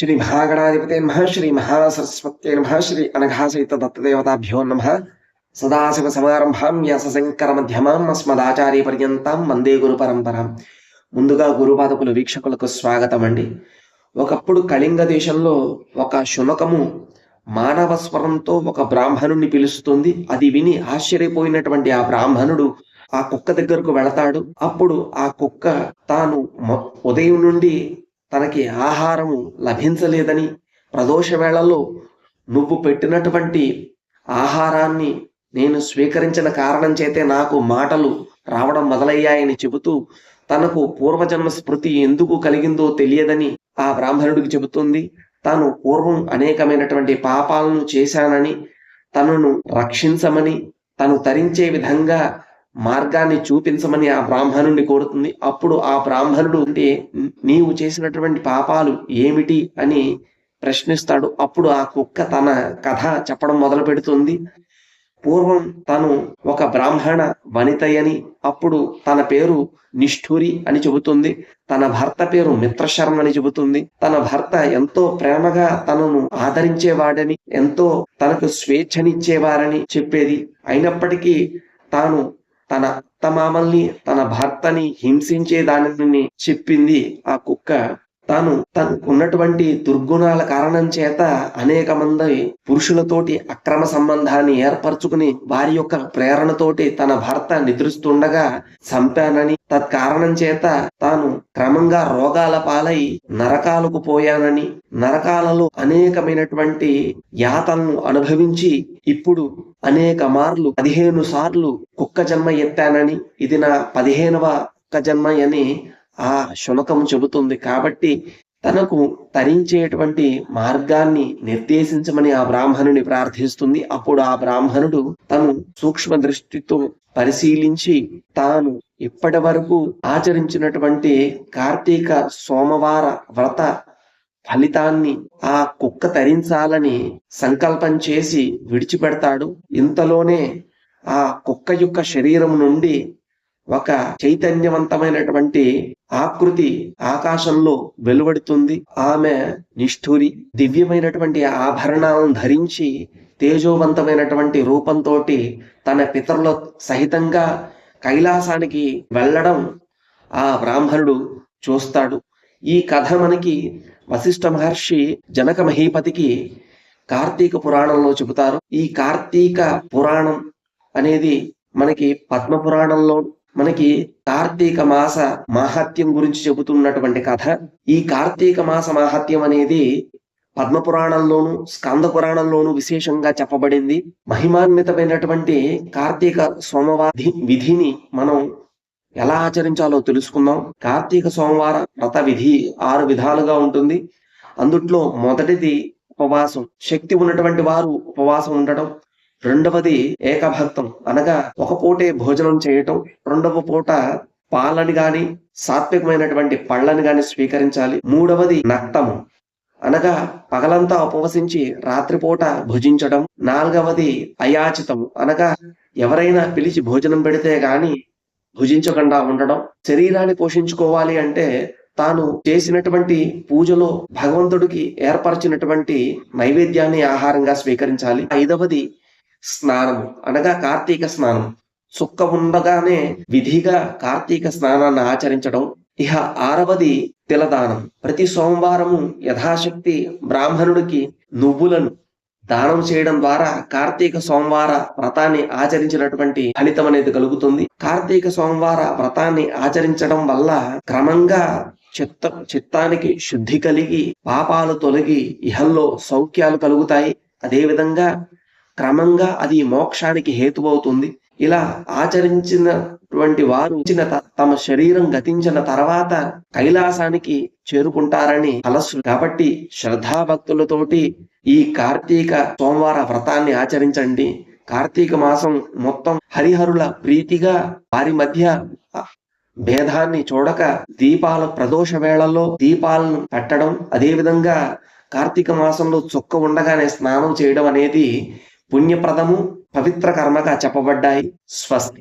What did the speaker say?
శ్రీ మహాగణాధిపతే నమ శ్రీ మహాసరస్వత్యై నమ శ్రీ అనఘాసహిత దత్తదేవతాభ్యో నమ సదాశివ సమారంభాం వ్యాస శంకర మధ్యమాం అస్మదాచార్య పర్యంతం వందే గురు పరంపరాం ముందుగా గురుపాదకులు వీక్షకులకు స్వాగతం అండి ఒకప్పుడు కళింగ దేశంలో ఒక శునకము మానవ స్వరంతో ఒక బ్రాహ్మణుణ్ణి పిలుస్తుంది. అది విని ఆశ్చర్యపోయినటువంటి ఆ బ్రాహ్మణుడు ఆ కుక్క దగ్గరకు వెళతాడు. అప్పుడు ఆ కుక్క తాను ఉదయం నుండి తనకి ఆహారము లభించలేదని ప్రదోష వేళల్లో నువ్వు పెట్టినటువంటి ఆహారాన్ని నేను స్వీకరించిన కారణం చేతే నాకు మాటలు రావడం మొదలయ్యాయని చెబుతూ తనకు పూర్వజన్మ స్మృతి ఎందుకు కలిగిందో తెలియదని ఆ బ్రాహ్మణుడికి చెబుతుంది. తాను పూర్వం అనేకమైనటువంటి పాపాలను చేశానని తనను రక్షించమని తను తరించే విధంగా మార్గాన్ని చూపించమని ఆ బ్రాహ్మణుడిని కోరుతుంది. అప్పుడు ఆ బ్రాహ్మణుడు అంటే నీవు చేసినటువంటి పాపాలు ఏమిటి? అని ప్రశ్నిస్తాడు. అప్పుడు ఆ కుక్క తన కథ చెప్పడం మొదలు పెడుతుంది. పూర్వం తను ఒక బ్రాహ్మణ వనితయని అప్పుడు తన పేరు నిష్ఠూరి అని చెబుతుంది. తన భర్త పేరు మిత్రశర్మ అని చెబుతుంది. తన భర్త ఎంతో ప్రేమగా తనను ఆదరించేవాడని ఎంతో తనకు స్వేచ్ఛనిచ్చేవారని చెప్పేది. అయినప్పటికీ తాను తన అత్తమామల్ని తన భర్తని హింసించే దానిని చెప్పింది ఆ కుక్క. తాను తనకున్నటువంటి దుర్గుణాల కారణం చేత అనేక మంది పురుషులతోటి అక్రమ సంబంధాన్ని ఏర్పరచుకుని వారి యొక్క ప్రేరణతోటి తన భర్త నిద్రిస్తుండగా చంపానని తత్కారణం చేత తాను క్రమంగా రోగాల పాలై నరకాలకు పోయానని నరకాలలో అనేకమైనటువంటి యాతలను అనుభవించి ఇప్పుడు అనేక మార్లు పదిహేను సార్లు కుక్క జన్మ ఎత్తానని ఇది నా పదిహేనవ కుక్క జన్మ అని ఆ శునకము చెబుతుంది కాబట్టి తనకు తరించేటువంటి మార్గాన్ని నిర్దేశించమని ఆ బ్రాహ్మణుని ప్రార్థిస్తుంది. అప్పుడు ఆ బ్రాహ్మణుడు తను సూక్ష్మ దృష్టితో పరిశీలించి తాను ఇప్పటి వరకు ఆచరించినటువంటి కార్తీక సోమవార వ్రత ఫలితాన్ని ఆ కుక్క తరించాలని సంకల్పం చేసి విడిచిపెడతాడు. ఇంతలోనే ఆ కుక్క యొక్క శరీరం నుండి ఒక చైతన్యవంతమైనటువంటి ఆకృతి ఆకాశంలో వెలువడుతుంది. ఆమె నిష్ఠూరి దివ్యమైనటువంటి ఆభరణాలను ధరించి తేజోవంతమైనటువంటి రూపంతో తన పితరుల సహితంగా కైలాసానికి వెళ్ళడం ఆ బ్రాహ్మణుడు చూస్తాడు. ఈ కథ మనకి వశిష్ఠ మహర్షి జనక మహీపతికి కార్తీక పురాణంలో చెబుతారు. ఈ కార్తీక పురాణం అనేది మనకి పద్మ పురాణంలో మనకి కార్తీక మాస మాహాత్యం గురించి చెబుతున్నటువంటి కథ. ఈ కార్తీక మాస మాహాత్యం అనేది పద్మపురాణంలోను స్కంద పురాణంలోను విశేషంగా చెప్పబడింది. మహిమాన్వితమైనటువంటి కార్తీక సోమవారి విధిని మనం ఎలా ఆచరించాలో తెలుసుకుందాం. కార్తీక సోమవార వ్రత విధి ఆరు విధాలుగా ఉంటుంది. అందుట్లో మొదటిది ఉపవాసం. శక్తి ఉన్నటువంటి వారు ఉపవాసం ఉండటం. రెండవది ఏకభక్తం. అనగా ఒక పూటే భోజనం చేయటం రెండవ పూట పాలని గాని సాత్వికమైనటువంటి పళ్ళని గాని స్వీకరించాలి. మూడవది నక్తము. అనగా పగలంతా ఉపవసించి రాత్రిపూట భుజించడం నాలుగవది అయాచితము. అనగా ఎవరైనా పిలిచి భోజనం పెడితే గాని భుజించకుండా ఉండడం శరీరాన్ని పోషించుకోవాలి అంటే తాను చేసినటువంటి పూజలో భగవంతుడికి ఏర్పరిచినటువంటి నైవేద్యాన్ని ఆహారంగా స్వీకరించాలి. ఐదవది స్నానము. అనగా కార్తీక స్నానం చుక్క ఉండగానే విధిగా కార్తీక స్నానాన్ని ఆచరించడం. ఇహ ఆరవది తిలదానం. ప్రతి సోమవారము యథాశక్తి బ్రాహ్మణుడికి నువ్వులను దానం చేయడం ద్వారా కార్తీక సోమవార వ్రతాన్ని ఆచరించినటువంటి ఫలితం అనేది కలుగుతుంది. కార్తీక సోమవార వ్రతాన్ని ఆచరించడం వల్ల క్రమంగా చిత్త చిత్తానికి శుద్ధి కలిగి పాపాలు తొలగి ఇహల్లో సౌఖ్యాలు కలుగుతాయి. అదేవిధంగా క్రమంగా అది మోక్షానికి హేతువవుతుంది. ఇలా ఆచరించినటువంటి వారు ఇచ్చిన తమ శరీరం గతించిన తర్వాత కైలాసానికి చేరుకుంటారని అలసు. కాబట్టి శ్రద్ధాభక్తులతోటి ఈ కార్తీక సోమవార వ్రతాన్ని ఆచరించండి. కార్తీక మాసం మొత్తం హరిహరుల ప్రీతిగా వారి మధ్య భేదాన్ని చూడక దీపాల ప్రదోష వేళల్లో దీపాలను పెట్టడం అదే విధంగా కార్తీక మాసంలో చుక్క ఉండగానే స్నానం చేయడం అనేది పుణ్యప్రదము పవిత్ర కర్మగా చెప్పబడ్డాయి స్వస్తి.